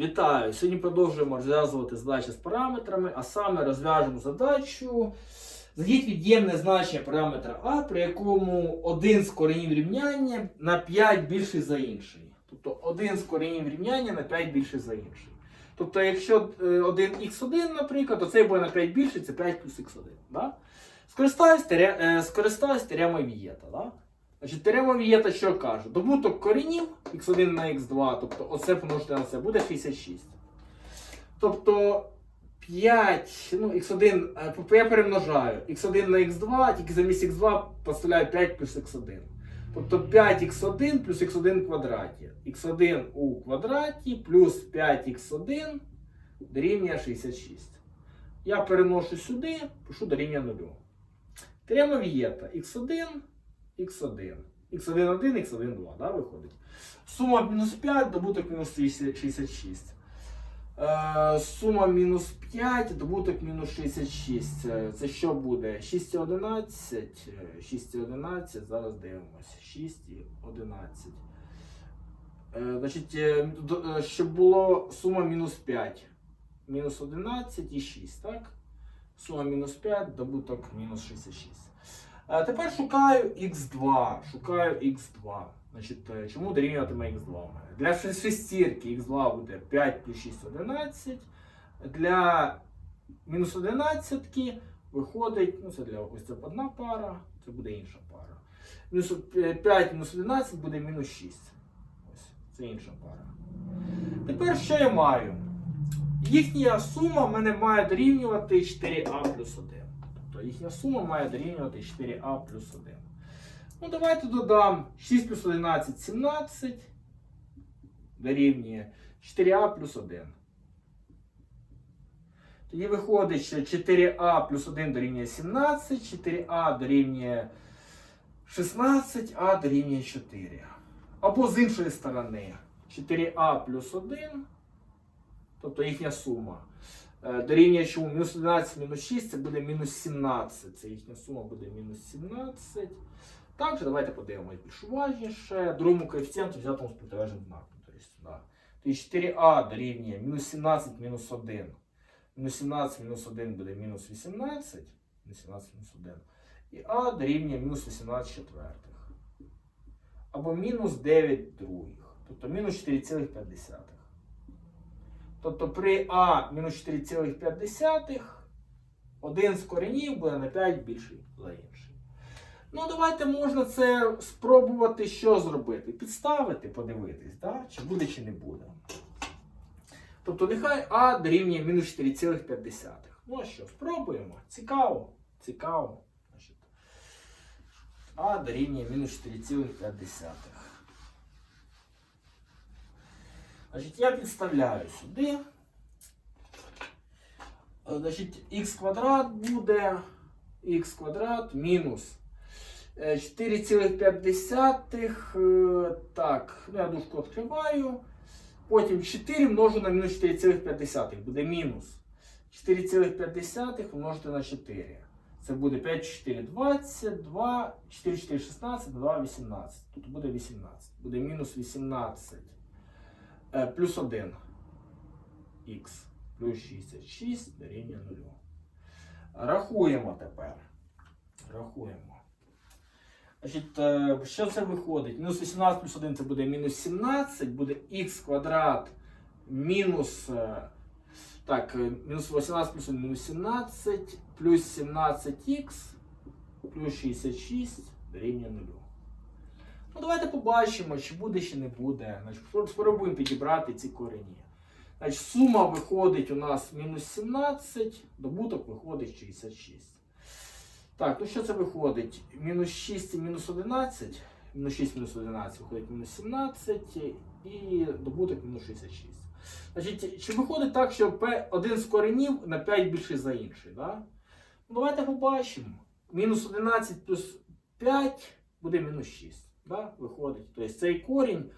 Вітаю! Сьогодні продовжуємо розв'язувати задачі з параметрами, а саме розв'яжемо задачу. Знайдіть від'ємне значення параметра А, при якому один з коренів рівняння на 5 більший за інший. Тобто один з коренів рівняння на 5 більший за інший. Тобто, якщо е, 1х1, наприклад, то цей буде на 5 більший, це 5 плюс х1. Да? Скористаюсь, е, теремою Вієта. Да? Значить, теорема Вієта що каже? Добуток коренів x1 на x2, тобто оце помножити на це, буде 66. Тобто 5, ну, x1, е, я перемножаю, x1 на x2, тільки замість x2 поставляю 5 плюс x1. Тобто 5x1 плюс x1 в квадраті. x1 у квадраті плюс 5x1 дорівнює 66. Я переношу сюди, пишу дорівнює 0. Теорема Вієта x1 x1. x1 1, x1 2, да, виходить. Сума мінус 5, добуток мінус 66. Е, сума мінус 5, добуток мінус 66. Е, Це що буде? 6 і 11. Е, 6 і 11, зараз дивимось. 6 і 11. Е, значить, е, щоб було сума мінус 5. Мінус 11 і 6, так? Сума мінус 5, добуток мінус 66. Е, Тепер шукаю x2. Шукаю x2. Значить, е, чому дорівнюватиме x2 у мене? Для шестірки x2 буде 5 плюс 6 11. Для мінус 11 виходить, ну це для ось це одна пара, це буде інша пара. Мінус 5 мінус 11 буде мінус 6. Ось, це інша пара. Тепер що я маю? Їхня сума в мене має дорівнювати 4а плюс 1. Тобто їхня сума має дорівнювати 4а плюс 1. Ну, давайте додам 6 плюс 11 17 дорівнює 4а плюс 1. Тоді виходить, що 4а плюс 1 дорівнює 17, 4а дорівнює 16, а дорівнює 4. Або з іншої сторони 4а плюс 1, тобто їхня сума. Е, Дорівнює чому мінус 11 мінус 6 це буде мінус 17. Це їхня сума буде мінус 17. Також давайте подивимось більш уважніше. Другому коефіцієнту взятому з протилежним знаком. Тобто, да. Тобто 4а дорівнює мінус 17 мінус 1. Мінус 17 мінус 1 буде мінус 18. Мінус 17 мінус 1. І а дорівнює мінус 18 четвертих. Або мінус 9 других. Тобто мінус 4,5. Тобто при А мінус 4,5 один з коренів буде на 5 більший за інший. Ну, давайте можна це спробувати що зробити? Підставити, подивитись, да? чи буде, чи не буде. Тобто нехай А дорівнює мінус 4,5. Ну що, спробуємо. Цікаво. Цікаво. А дорівнює мінус 4,5. Значить, я підставляю сюди. Е, Значить, х квадрат буде х квадрат мінус е, 4,5. е, Так, ну я дужку відкриваю. Потім 4 множу на мінус 4,5. Буде мінус 4,5 умножити на 4. Це буде 5, 4, 20, 2, 4, 4, 16, 2, 18. Тут буде 18. Буде мінус 18 е, плюс 1 х плюс 66 дорівнює 0. Рахуємо тепер. Рахуємо. Значить, е, що це виходить? Мінус 18 плюс 1 це буде мінус 17, буде х квадрат мінус. е, Так, е, мінус 18 плюс 1 мінус 17, плюс 17х плюс 66 дорівнює 0. Ну, давайте побачимо, чи буде, чи не буде. Значить, спробуємо підібрати ці корені. Значить, сума виходить у нас мінус 17, добуток виходить 66. Так, ну що це виходить? Мінус 6 і мінус 11. Мінус 6 мінус 11 виходить мінус 17 і добуток мінус 66. Значить, чи виходить так, що один з коренів на 5 більший за інший? Да? Ну, давайте побачимо. Мінус 11 плюс 5 буде мінус 6. Да? Виходить. Тобто цей корінь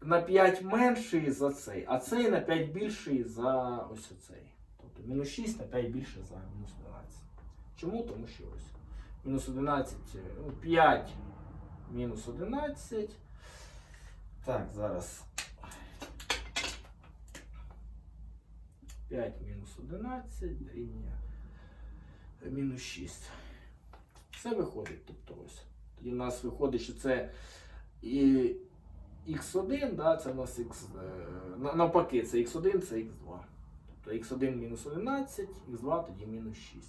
на 5 менший за цей, а цей на 5 більший за ось оцей. Тобто мінус 6 на 5 більше за мінус 11. Чому? Тому що ось. Мінус 11, е, ну, 5 мінус 11. Так, зараз 5 мінус 11 дорівнює мінус 6. Все виходить. Тобто ось. Тоді в нас виходить, що це і x1, да, це у нас x, е, навпаки, це x1, це x2. Тобто x1 мінус 11, x2 тоді мінус 6.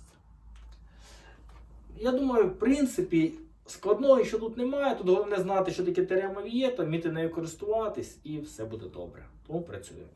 Я думаю, в принципі, складного що тут немає. Тут головне знати, що таке теорема Вієта, вміти нею користуватись, і все буде добре. Тому працюємо.